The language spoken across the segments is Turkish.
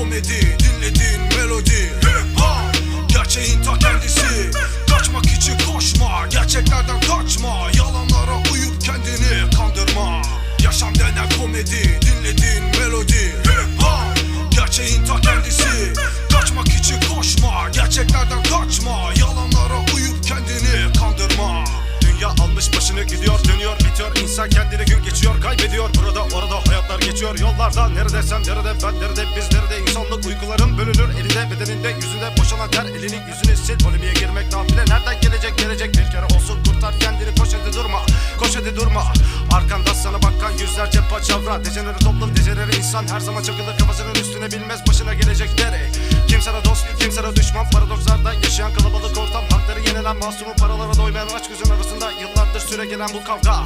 komedi Dinlediğin melodi Hip hop. Gerçeğin ta kendisi. Kaçmak için koşma Gerçeklerden kaçma. Yalanlara uyup kendini kandırma. Yaşam denen komedi Dinlediğin melodi Hip hop. Gerçeğin ta kendisi. Kaçmak için koşma Gerçeklerden kaçma. Yalanlara uyup kendini kandırma. Dünya almış başını gidiyor dönüyor bitiyor. İnsan kendini gün geçiyor kaybediyor geçiyor yollarda. Nerede sen nerede ben nerede biz nerede İnsanlık? Uykuların bölünür elinde bedeninde yüzünde Boşanan ter. Elini yüzünü sil Polemiğe girmek nafile nereden gelecek gelecek? Bir kere olsun kurtar kendini. Koş hadi durma Koş hadi durma. Arkanda sana bakan yüzlerce paçavra. Dejenere toplum dejenere insan. Her zaman çakılır kafasının üstüne. Bilmez başına gelecekleri Yenilen masumun paralara doymayan aç gözün arasında. Yıllardır süre gelen bu kavga.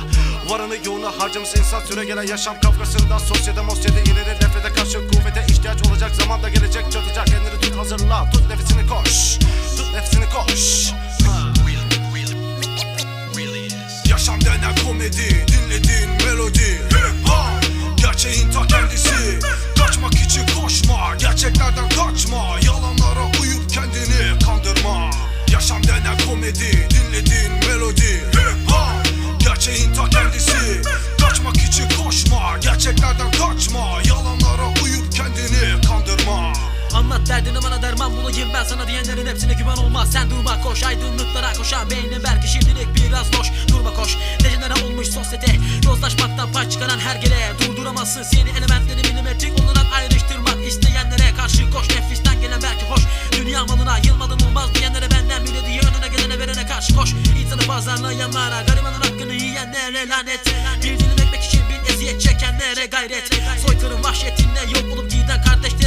Varını yoğunu harcamış insan süre gelen yaşam kavgasında Sosyete mosyete yenilir nefrete karşı kuvvete ihtiyaç olacak Zaman da gelecek çatacak. Kendini tut hazırla. Tut nefesini koş. Tut nefesini koş derman bulayım ben sana diyenlerin hepsine güven olmaz. Sen durma koş aydınlıklara koşan beynin belki şimdilik biraz loş. Durma koş. Dejenere olmuş sosyete. Yozlaşmaktan pay çıkaran her gele. Durduramazsın seni elementleri milimetrik olarak ayrıştırmak isteyenlere Karşı koş. Nefisten gelen belki hoş. Dünya malına yılmadan olmaz diyenlere benden bile diye önüne gelene verene karşı koş. İnsanı pazarlayanlara garibanın hakkını yiyenlere lanet. Bir dilim ekmek için bin eziyet çekenlere gayret. Soykırım vahşetinle yok olup giden kardeşlere